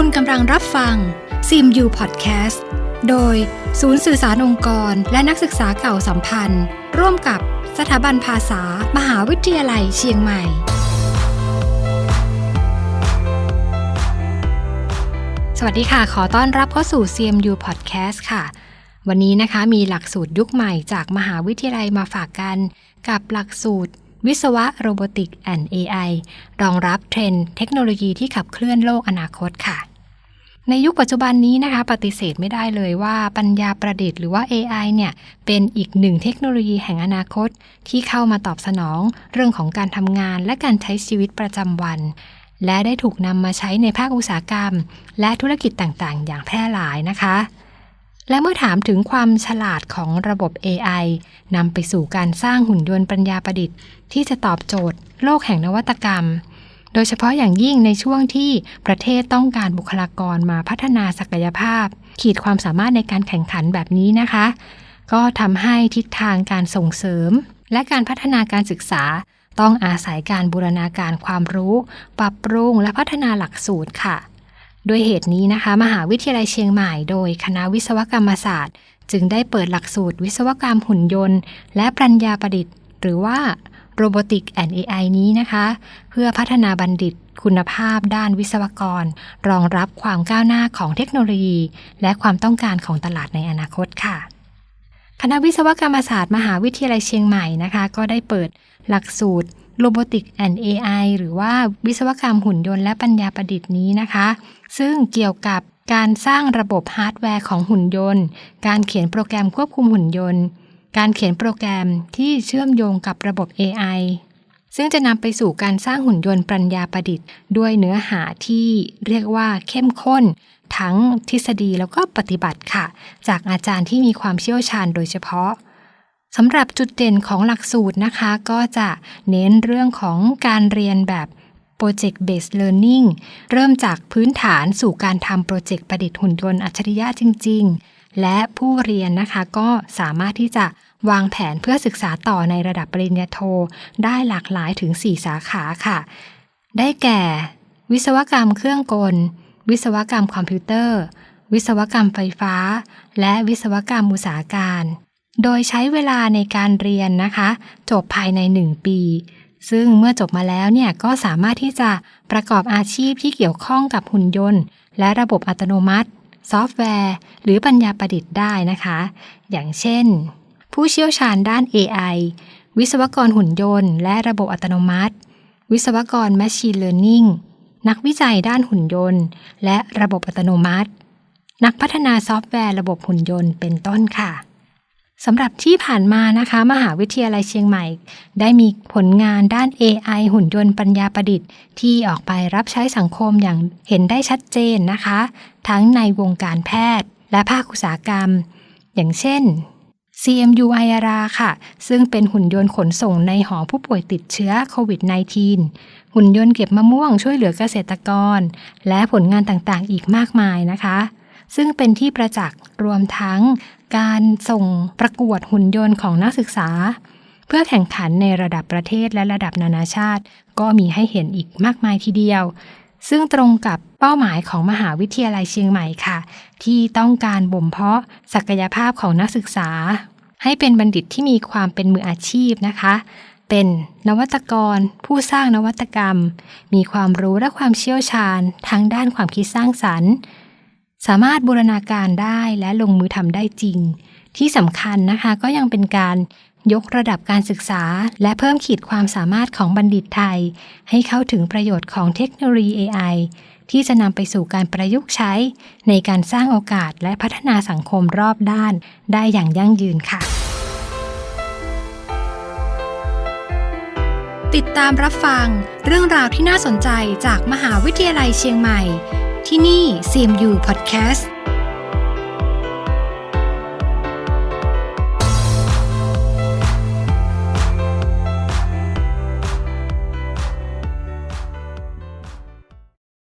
คุณกำลังรับฟังซิมยูพอดแคสต์โดยศูนย์สื่อสารองค์กร และนักศึกษาเก่าสัมพันธ์ ร่วมกับสถาบันภาษา มหาวิทยาลัยเชียงใหม่ สวัสดีค่ะ ขอต้อนรับเข้าสู่ CMU Podcast ค่ะ วันนี้นะคะมีหลักสูตรยุคใหม่จากมหาวิทยาลัยมาฝากกัน กับหลักสูตรวิศวะโรบอติกแอนด์ AI รองรับเทรนด์เทคโนโลยีที่ขับเคลื่อนโลกอนาคตค่ะ ในยุคปัจจุบันนี้นะคะ ปฏิเสธไม่ได้เลยว่าปัญญาประดิษฐ์หรือว่า AI เนี่ย เป็นอีกหนึ่งเทคโนโลยีแห่งอนาคต ที่เข้ามาตอบสนอง เรื่องของการทำงานและการใช้ชีวิตประจำวัน และได้ถูกนำมาใช้ในภาคอุตสาหกรรม และธุรกิจต่างๆ อย่างแพร่หลายนะคะ และเมื่อถามถึงความฉลาดของระบบ AI นำไปสู่การสร้างหุ่นยนต์ปัญญาประดิษฐ์ ที่จะตอบโจทย์ โลกแห่งนวัตกรรม โดยเฉพาะอย่างยิ่งในช่วงที่ประเทศต้องการบุคลากรมาพัฒนาศักยภาพ ขีดความสามารถในการแข่งขันแบบนี้นะคะ ก็ทำให้ทิศทางการส่งเสริม และการพัฒนาการศึกษาต้องอาศัยการบูรณาการความรู้ ปรับปรุงและพัฒนาหลักสูตรค่ะ ด้วยเหตุนี้นะคะ มหาวิทยาลัยเชียงใหม่โดยคณะวิศวกรรมศาสตร์ จึงได้เปิดหลักสูตรวิศวกรรมหุ่นยนต์ และปัญญาประดิษฐ์ หรือว่า Robotic and AI นี้นะคะ เพื่อพัฒนาบัณฑิตคุณภาพด้านวิศวกร รองรับความก้าวหน้าของเทคโนโลยี และความต้องการของตลาดในอนาคตค่ะ คณะวิศวกรรมศาสตร์มหาวิทยาลัยเชียงใหม่นะคะ ก็ได้เปิดหลักสูตร Robotic and AI หรือว่าวิศวกรรมหุ่นยนต์และปัญญาประดิษฐ์นี้นะคะ ซึ่งเกี่ยวกับการสร้างระบบฮาร์ดแวร์ของหุ่นยนต์ การเขียนโปรแกรมควบคุมหุ่นยนต์ การเขียนโปรแกรมที่เชื่อมโยงกับระบบ AI ซึ่งจะนำไปสู่การสร้างหุ่นยนต์ปัญญาประดิษฐ์ ด้วยเนื้อหาที่เรียกว่าเข้มข้น ทั้งทฤษฎีแล้วก็ปฏิบัติค่ะ จากอาจารย์ที่มีความเชี่ยวชาญโดยเฉพาะสำหรับจุดเด่นของหลักสูตรนะคะ ก็จะเน้นเรื่องของการเรียนแบบ Project Based Learning เริ่มจากพื้นฐานสู่การทำโปรเจกต์ประดิษฐ์หุ่นยนต์อัจฉริยะจริง ๆ และผู้เรียนนะคะก็สามารถที่จะ วางแผนเพื่อศึกษาต่อในระดับปริญญาโทได้หลากหลายถึง 4 สาขาค่ะ ได้แก่ วิศวกรรมเครื่องกล วิศวกรรมคอมพิวเตอร์ วิศวกรรมไฟฟ้า และวิศวกรรมอุตสาหการ โดยใช้เวลาในการเรียนนะคะ จบภายใน 1 ปี ซึ่งเมื่อจบมาแล้วเนี่ยก็สามารถที่จะประกอบอาชีพที่เกี่ยวข้องกับหุ่นยนต์ และระบบอัตโนมัติ ซอฟต์แวร์ หรือปัญญาประดิษฐ์ได้นะคะ อย่างเช่น ผู้เชี่ยวชาญด้าน AI วิศวกรหุ่นยนต์ และระบบอัตโนมัติ วิศวกร Machine Learning นักวิจัยด้านหุ่นยนต์ และระบบอัตโนมัติ นักพัฒนาซอฟต์แวร์ระบบหุ่นยนต์เป็นต้นค่ะสำหรับที่ผ่านมานะคะ มหาวิทยาลัยเชียงใหม่ ได้มีผลงานด้าน AI หุ่นยนต์ปัญญาประดิษฐ์ ที่ออกไปรับใช้สังคมอย่างเห็นได้ชัดเจนนะคะ ทั้งในวงการแพทย์ และภาคอุตสาหกรรม อย่างเช่น CMU IRA ค่ะ ซึ่งเป็นหุ่นยนต์ขนส่งในหอผู้ป่วยติดเชื้อโควิด -19 หุ่นยนต์เก็บมะม่วงช่วยเหลือเกษตรกร และผลงานต่างๆ อีกมากมายนะคะ ซึ่งเป็นที่ประจักษ์รวมทั้งการส่งประกวดหุ่นยนต์ของนักศึกษา เพื่อแข่งขันในระดับประเทศและระดับนานาชาติ ก็มีให้เห็นอีกมากมายทีเดียว ซึ่งตรงกับเป้าหมายของมหาวิทยาลัยเชียงใหม่ค่ะ ที่ต้องการบ่มเพาะศักยภาพของนักศึกษา ให้เป็นบัณฑิตที่มีความเป็นมืออาชีพนะคะ เป็นนวัตกร ผู้สร้างนวัตกรรม มีความรู้และความเชี่ยวชาญทั้งด้านความคิดสร้างสรรค์ สามารถบูรณาการได้และลงมือทำได้จริง ที่สำคัญนะคะก็ยังเป็นการ ยกระดับการศึกษา และเพิ่มขีดความสามารถของบัณฑิตไทย ให้เข้าถึงประโยชน์ของเทคโนโลยี AI ที่จะนำไปสู่การประยุกต์ใช้ ในการสร้างโอกาสและพัฒนาสังคมรอบด้าน ได้อย่างยั่งยืนค่ะ ติดตามรับฟังเรื่องราวที่น่าสนใจจากมหาวิทยาลัยเชียงใหม่ ที่นี่ CMU Podcast